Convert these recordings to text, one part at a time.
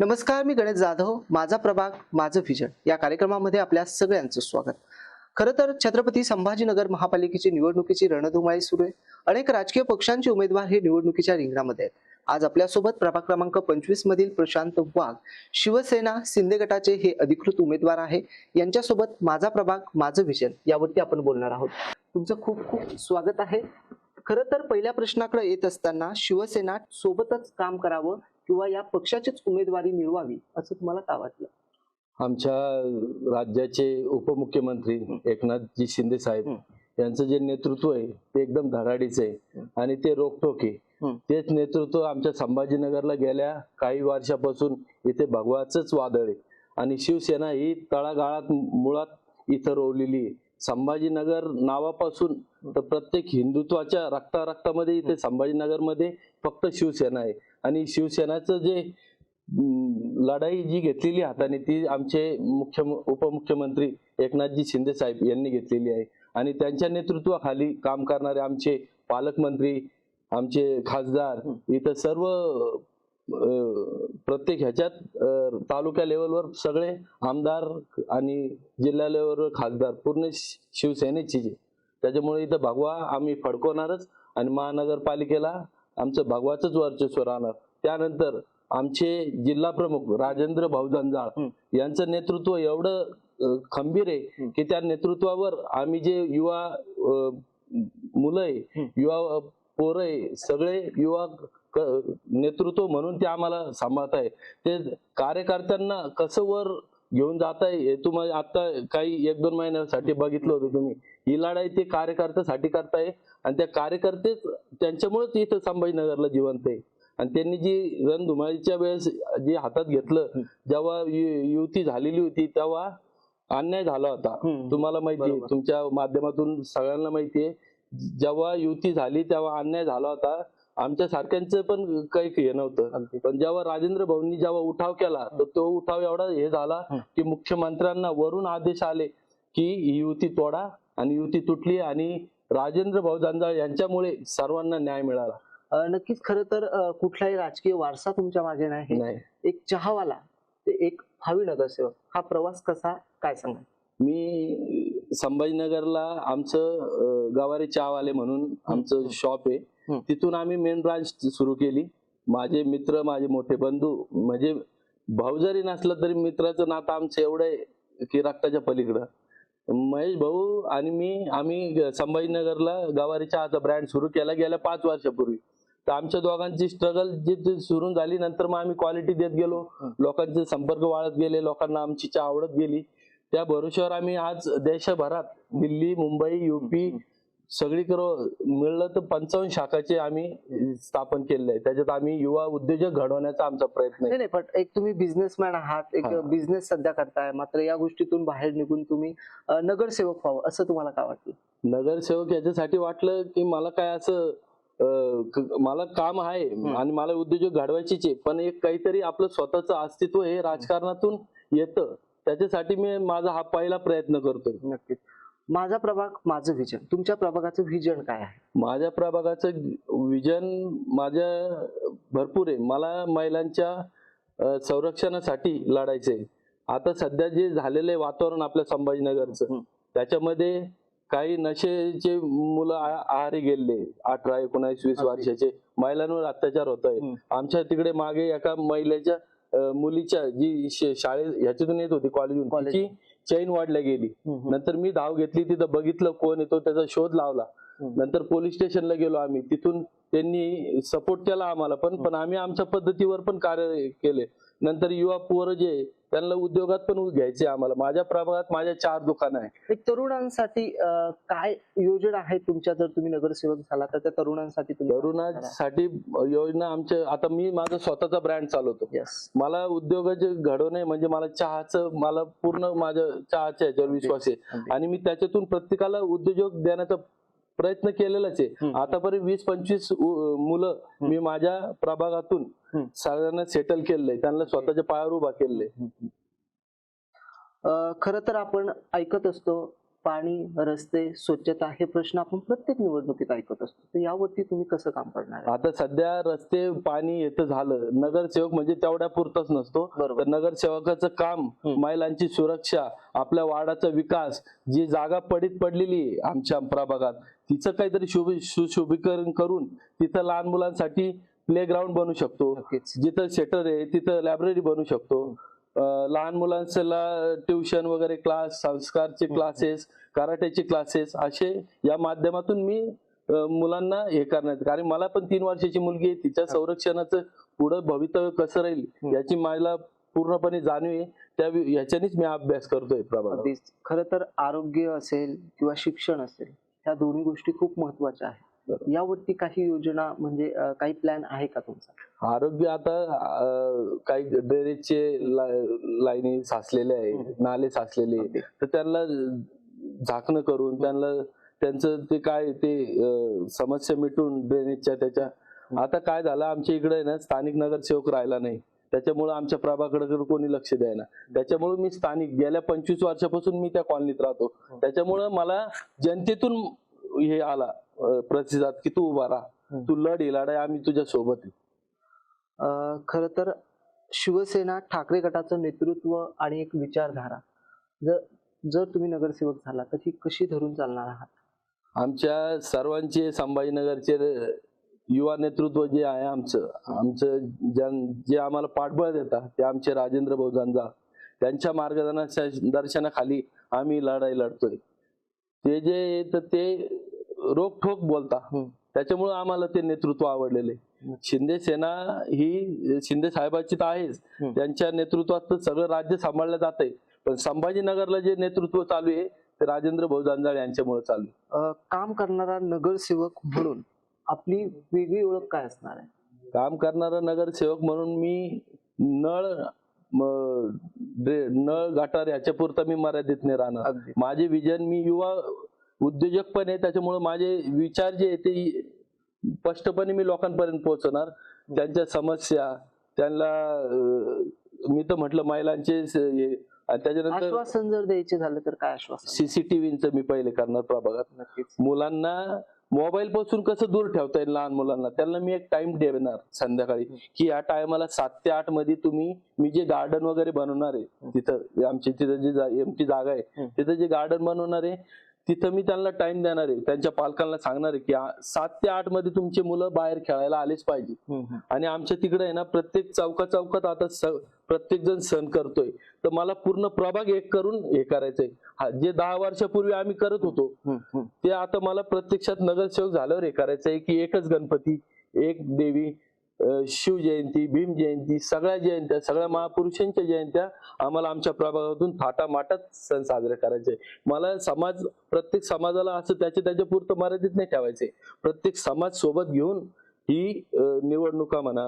नमस्कार मी गणेश जाधव. माझा प्रभाग माझं व्हिजन या कार्यक्रमामध्ये आपल्या सगळ्यांचं स्वागत. खरं तर छत्रपती संभाजीनगर महापालिकेची निवडणुकीची रणधुमाळी सुरू आहे. अनेक राजकीय पक्षांचे उमेदवार हे निवडणुकीच्या रिंगणामध्ये आहेत. आज आपल्यासोबत प्रभाग क्रमांक पंचवीस मधील प्रशांत वाघ शिवसेना शिंदे गटाचे हे अधिकृत उमेदवार आहे. यांच्यासोबत माझा प्रभाग माझं विजन यावरती आपण बोलणार आहोत. तुमचं खूप खूप स्वागत आहे. खरं तर पहिल्या प्रश्नाकडे येत असताना शिवसेना सोबतच काम करावं किंवा या पक्षाचीच उमेदवारी मिळवावी असं तुम्हाला का वाटलं? आमच्या राज्याचे उपमुख्यमंत्री एकनाथजी शिंदे साहेब हं. यांचं जे नेतृत्व आहे ते एकदम धडाडीचं आहे आणि ते रोखोक हं. तेच नेतृत्व आमच्या संभाजीनगरला गेल्या काही वर्षापासून इथे भगवाचंच वादळ आहे. आणि शिवसेना ही तळागाळात मुळात इथं रोवलेली आहे. संभाजीनगर नावापासून तर प्रत्येक हिंदुत्वाच्या रक्ता रक्तामध्ये इथे संभाजीनगरमध्ये फक्त शिवसेना आहे. आणि शिवसेनाचं जे लढाई जी घेतलेली हाताने ती आमचे मुख्य उपमुख्यमंत्री एकनाथजी शिंदे साहेब यांनी घेतलेली आहे. आणि त्यांच्या नेतृत्वाखाली काम करणारे आमचे पालकमंत्री आमचे खासदार इथं सर्व प्रत्येक ह्याच्यात तालुका लेवलवर सगळे आमदार आणि जिल्हा लेवलवर खासदार पूर्ण शिवसेनेचे जे त्याच्यामुळे इथं भगवा आम्ही फडकवणारच आणि महानगरपालिकेला आमचं भगवाचंच वर्चस्व राहणार त्यानंतर आमचे जिल्हा प्रमुख राजेंद्र भाऊ जंजाळ हं. यांचं नेतृत्व एवढं खंबीर आहे. की त्या नेतृत्वावर आम्ही जे युवा मुलं आहे. युवा पोरं आहे सगळे युवा नेतृत्व म्हणून ते आम्हाला सांभाळत आहे ते कार्यकर्त्यांना कसं वर घेऊन जात आहे हे तुम्हाला आता काही एक दोन महिन्यासाठी बघितलं होतं तुम्ही. ही लढाई ते कार्यकर्त्यासाठी करताय आणि त्या कार्यकर्तेच त्यांच्यामुळेच इथं संभाजीनगरला जिवंत आहे. आणि त्यांनी जी रणधुमाळीच्या वेळेस जे हातात घेतलं जेव्हा युती झालेली होती तेव्हा अन्याय झाला होता. तुम्हाला माहिती. तुमच्या माध्यमातून सगळ्यांना माहिती आहे. जेव्हा युती झाली तेव्हा अन्याय झाला होता. आमच्या सारख्यांचं पण काही हे नव्हतं. पण जेव्हा राजेंद्र भाऊंनी जेव्हा उठाव केला तर तो उठाव एवढा हे झाला. की मुख्यमंत्र्यांना वरून आदेश आले की ही युती तोडा आणि युती तुटली आणि राजेंद्र भाऊ जंजाळ यांच्यामुळे सर्वांना न्याय मिळाला नक्कीच खरं तर कुठलाही राजकीय वारसा तुमच्या मागे नाही एक चहावाला ते एक भावी नगरसेवक हा प्रवास कसा काय सांगा मी संभाजीनगरला आमचं गवारे चहावाले म्हणून आमचं शॉप आहे. तिथून आम्ही मेन ब्रांच सुरू केली. माझे मित्र माझे मोठे बंधू म्हणजे भाऊ जरी नसला तरी मित्राचं नातं आमचं एवढं आहे की रक्ताच्या पलीकडं. महेश भाऊ आणि मी आम्ही संभाजीनगरला गवारी चहाचा ब्रँड सुरू केला गेल्या पाच वर्षापूर्वी. तर आमच्या दोघांची स्ट्रगल जी सुरू झाली नंतर मग आम्ही क्वालिटी देत गेलो. लोकांचे संपर्क वाढत गेले लोकांना आमची चहा आवडत गेली. त्या भरोश्यावर आम्ही आज देशभरात दिल्ली मुंबई युपी सगळीकडे मिळलं तर पंचावन्न शाखाचे आम्ही स्थापन केलेले आहे त्याच्यात आम्ही युवा उद्योजक घडवण्याचा आमचा प्रयत्न आहे. नाही पण एक तुम्ही बिझनेसमॅन आहात एक हा. बिझनेस सध्या करताय मात्र या गोष्टीतून बाहेर निघून तुम्ही अं, नगरसेवक व्हावं असं तुम्हाला काय वाटलं नगरसेवक याच्यासाठी वाटलं की मला काय असं अं, क- मला काम आहे. आणि मला उद्योजक घडवायचीच आहे पण एक काहीतरी आपलं स्वतःचं अस्तित्व हे राजकारणातून येतं. त्याच्यासाठी मी माझा हा पहिला प्रयत्न करतोय. नक्कीच. माझा प्रभाग माझं व्हिजन तुमच्या प्रभागाचं व्हिजन काय आहे? माझ्या प्रभागाचं विजन माझ्या भरपूर आहे. मला महिलांच्या अं, संरक्षणासाठी लढायचंय. आता सध्या जे झालेलं आहे वातावरण आपल्या संभाजीनगरचं. त्याच्यामध्ये काही नशेचे मुलं आ- आहारी गेले. अठरा एकोणावीस वीस अगदी. वर्षाचे महिलांवर अत्याचार होत आहे. आमच्या तिकडे मागे एका महिलेच्या अं, मुलीच्या जी शे- शाळेत ह्याच्यातून येत होती कॉलेजून चैन वाढल्या गेली. नंतर मी धाव घेतली तिथं बघितलं कोण येतो त्याचा शोध लावला. नंतर पोलीस स्टेशनला गेलो आम्ही. तिथून त्यांनी सपोर्ट केला आम्हाला पण पण आम्ही आमच्या पद्धतीवर पण कार्य केले. नंतर युवा पोरं जे त्यांना उद्योगात पण घ्यायचे आम्हाला. माझ्या प्रभागात माझ्या चार दुकानं आहे एक तरुणांसाठी काय योजना आहे तुमच्या? जर तुम्ही नगरसेवक झाला तर त्या तरुणांसाठी तरुणांसाठी योजना आमच्या आता मी माझा स्वतःचा ब्रँड चालवतो. मला उद्योगाचे घडवणे म्हणजे मला चहाचं मला पूर्ण माझ्या चहाच्या ह्याच्यावर विश्वास आहे. आणि मी त्याच्यातून प्रत्येकाला उद्योजक देण्याचा प्रयत्न केलेलाच आहे. आतापर्यंत वीस पंचवीस मुलं मी माझ्या प्रभागातून. सगळ्यांना सेटल केलंय त्यांना स्वतःच्या पायावर उभा केलंय खर तर आपण ऐकत असतो पाणी रस्ते स्वच्छता हे प्रश्न आपण प्रत्येक निवडणुकीत ऐकत असतो. तर यावरती तुम्ही कसं काम करणार? आता सध्या रस्ते पाणी येतं झालं. नगरसेवक म्हणजे तेवढ्या पुरतच नसतो. बरोबर. तर नगरसेवकाचं काम. महिलांची सुरक्षा आपल्या वार्डाचा विकास जी जागा पडीत पडलेली आहे आमच्या प्रभागात तिचं काहीतरी शुभ सुशोभीकरण करून तिथं लहान मुलांसाठी प्ले ग्राउंड बनू शकतो. जिथं शेटर आहे तिथं लायब्ररी बनू शकतो. लहान मुलांना ट्युशन वगैरे क्लास संस्कारचे क्लासेस कराट्याचे क्लासेस असे या माध्यमातून मी मुलांना हे करण्यात कारण मला पण तीन वर्षाची मुलगी आहे. तिच्या संरक्षणाचं पुढं भवितव्य कसं राहील. याची मला पूर्णपणे जाणीव आहे. त्या ह्याच्यानेच मी अभ्यास करतोय अगदीच. खरं तर आरोग्य असेल किंवा शिक्षण असेल ह्या दोन्ही गोष्टी खूप महत्त्वाच्या आहेत. यावरती काही योजना म्हणजे काही प्लॅन आहे का तुमचा आरोग्य आता काही ड्रेनेजचे लाईनी साचलेले आहे. नाले साचलेले. तर त्यांना झाकणं करून त्यांना त्यांचं ते काय ते समस्या मिटून ड्रेनेजच्या त्याच्या आता काय झालं आमच्या इकडे ना स्थानिक नगरसेवक राहिला नाही त्याच्यामुळे आमच्या प्रभाकडे कोणी लक्ष द्यायना. त्याच्यामुळे मी स्थानिक गेल्या पंचवीस वर्षापासून मी त्या कॉलनीत राहतो. त्याच्यामुळं मला जनतेतून हे आला प्रतिसाद की तू उभा राहा. तू लढ लढाई आम्ही तुझ्या सोबत खरं तर शिवसेना ठाकरे गटाचं नेतृत्व आणि एक विचारधारा. जर जर तुम्ही नगरसेवक झाला तर ही कशी धरून चालणार आहात? आमच्या सर्वांचे संभाजीनगरचे युवा नेतृत्व जे आहे आमचं आमचं ज्यां- जे आम्हाला पाठबळ देतात ते आमचे राजेंद्र भाऊ जंजाळ त्यांच्या मार्गदर्शना दर्शनाखाली आम्ही लढाई लढतोय. ते जे तर ते रोखठोक बोलता. त्याच्यामुळे आम्हाला ते नेतृत्व आवडलेले शिंदे सेना ही शिंदे साहेबाची तर आहेच. त्यांच्या नेतृत्वात तर सगळं राज्य सांभाळलं जात आहे पण संभाजीनगरला जे नेतृत्व चालू आहे ते राजेंद्र भाऊ जंजाळ यांच्यामुळे चालू काम करणारा नगरसेवक म्हणून आपली वेगळी ओळख काय असणार आहे? काम करणारा नगरसेवक म्हणून मी नळ म- ड्रे- नळ गटार ह्याच्या पुरता मी मर्यादित नाही राहणार. अगदी. माझे विजन मी युवा उद्योजक पण आहे त्याच्यामुळे माझे विचार जे आहे ते स्पष्टपणे मी लोकांपर्यंत पोहोचवणार. त्यांच्या समस्या त्यांना अं, मी तर म्हटलं महिलांचे स- हे आणि त्याच्यानंतर आश्वासन जर द्यायचे झालं तर काय आश्वासन? सीसीटीव्हीचं मी पहिले करणार प्रभागात. नक्कीच. मुलांना मोबाईल पासून कसं दूर ठेवता येईल लहान मुलांना? त्यांना मी एक टाइम देणार संध्याकाळी. की या टायमाला सात ते आठमध्ये तुम्ही मी जे गार्डन वगैरे बनवणार आहे तिथं आमची तिथं जी एमटी जागा आहे. तिथं जे गार्डन बनवणार आहे तिथं मी त्यांना टाइम देणार आहे त्यांच्या पालकांना सांगणार आहे की सात ते आठमध्ये तुमचे मुलं बाहेर खेळायला आलेच पाहिजे. आणि आमच्या तिकडे आहे ना प्रत्येक चौका चौकात आता स- प्रत्येक जण सण करतोय तर मला पूर्ण प्रभाग एक करून हे करायचंय जे दहा वर्षापूर्वी आम्ही करत होतो. ते आता मला प्रत्यक्षात नगरसेवक झाल्यावर हे करायचं आहे की एकच गणपती एक देवी शिवजयंती भीम जयंती सगळ्या जयंत्या सगळ्या महापुरुषांच्या जयंत्या आम्हाला आमच्या प्रभागातून थाटामाटात सण साजरे करायचे. मला समाज प्रत्येक समाजाला असं त्याच्या त्याच्या पुरतं मर्यादित नाही ठेवायचे. प्रत्येक समाज सोबत घेऊन ही निवडणुका म्हणा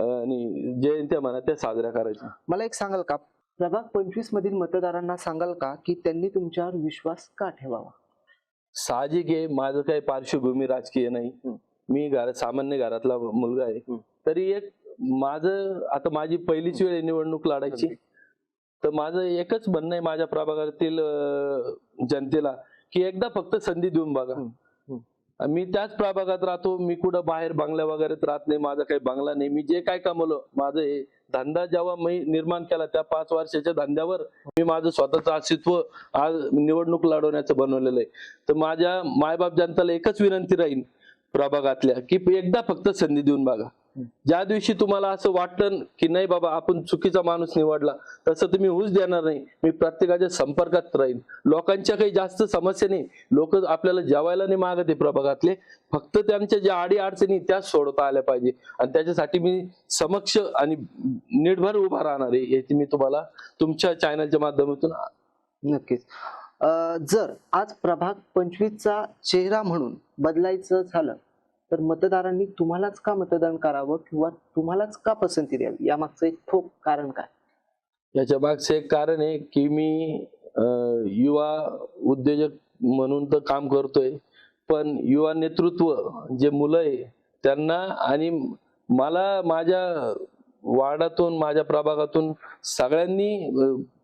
आणि जयंत्या म्हणा त्या साजऱ्या करायच्या. मला एक सांगाल का? प्रभाग पंचवीस मधील मतदारांना सांगाल का की त्यांनी तुमच्यावर विश्वास का ठेवावा? साहजिक आहे माझं काही पार्श्वभूमी राजकीय नाही. मी घर सामान्य घरातला मुलगा आहे. तरी एक माझं आता माझी पहिलीच वेळ निवडणूक लढायची. तर माझं एकच म्हणणं आहे माझ्या प्रभागातील जनतेला की एकदा फक्त संधी देऊन बघा. मी त्याच प्रभागात राहतो मी कुठं बाहेर बंगल्या वगैरेत राहत नाही माझा काही बंगला नाही. मी जे काय कमवलं माझं हे धंदा जेव्हा मी निर्माण केला त्या पाच वर्षाच्या धंद्यावर मी माझं स्वतःचं अस्तित्व आज निवडणूक लढवण्याचं बनवलेलं आहे. तर माझ्या मायबाप जनताला एकच विनंती राहील प्रभागातल्या की एकदा फक्त संधी देऊन बघा. ज्या दिवशी तुम्हाला असं वाटतं की नाही बाबा आपण चुकीचा माणूस निवडला तसं तुम्ही होऊच देणार नाही. मी प्रत्येकाच्या संपर्कात राहीन. लोकांच्या काही जास्त समस्या नाही. लोक आपल्याला जेवायला नाही मागत आहे प्रभागातले. फक्त त्यांच्या ज्या आडी अडचणी त्याच सोडवता आल्या पाहिजे. आणि त्याच्यासाठी मी समक्ष आणि निर्भर उभा राहणार आहे याची मी तुम्हाला तुमच्या चॅनलच्या माध्यमातून नक्कीच. जर आज प्रभाग पंचवीसचा चेहरा म्हणून बदलायचं झालं तर मतदारांनी तुम्हालाच का मतदान करावं किंवा तुम्हालाच का पसंती द्यावी? यामागचं एक ठोक कारण काय? याच्या मागचं एक कारण आहे की मी युवा उद्योजक म्हणून तर काम करतोय पण युवा नेतृत्व जे मुलं आहे त्यांना आणि मला माझ्या वार्डातून माझ्या प्रभागातून सगळ्यांनी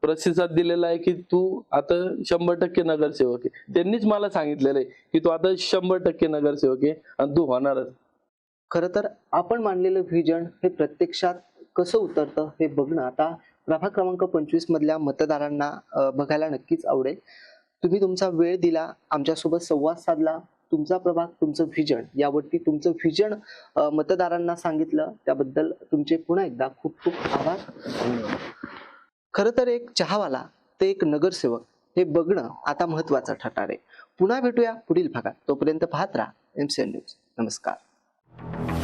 प्रतिसाद दिलेला आहे की तू आता शंभर टक्के नगरसेवक आहे. त्यांनीच मला सांगितलेलं आहे की तू आता शंभर टक्के नगरसेवक आहे आणि तू होणारच. खरं तर आपण मांडलेलं व्हिजन हे प्रत्यक्षात कसं उतरतं हे बघणं आता प्रभाग क्रमांक पंचवीस मधल्या मतदारांना बघायला नक्कीच आवडेल. तुम्ही तुमचा वेळ दिला आमच्यासोबत संवाद साधला. तुमचा प्रभाग तुमचं व्हिजन यावरती तुमचं व्हिजन मतदारांना सांगितलं. त्याबद्दल तुमचे पुन्हा एकदा खूप खूप आभार. खरं तर एक चहावाला ते एक नगरसेवक हे बघणं आता महत्वाचं ठरणार आहे. पुन्हा भेटूया पुढील भागात. तोपर्यंत पाहत राहा. एम न्यूज नमस्कार.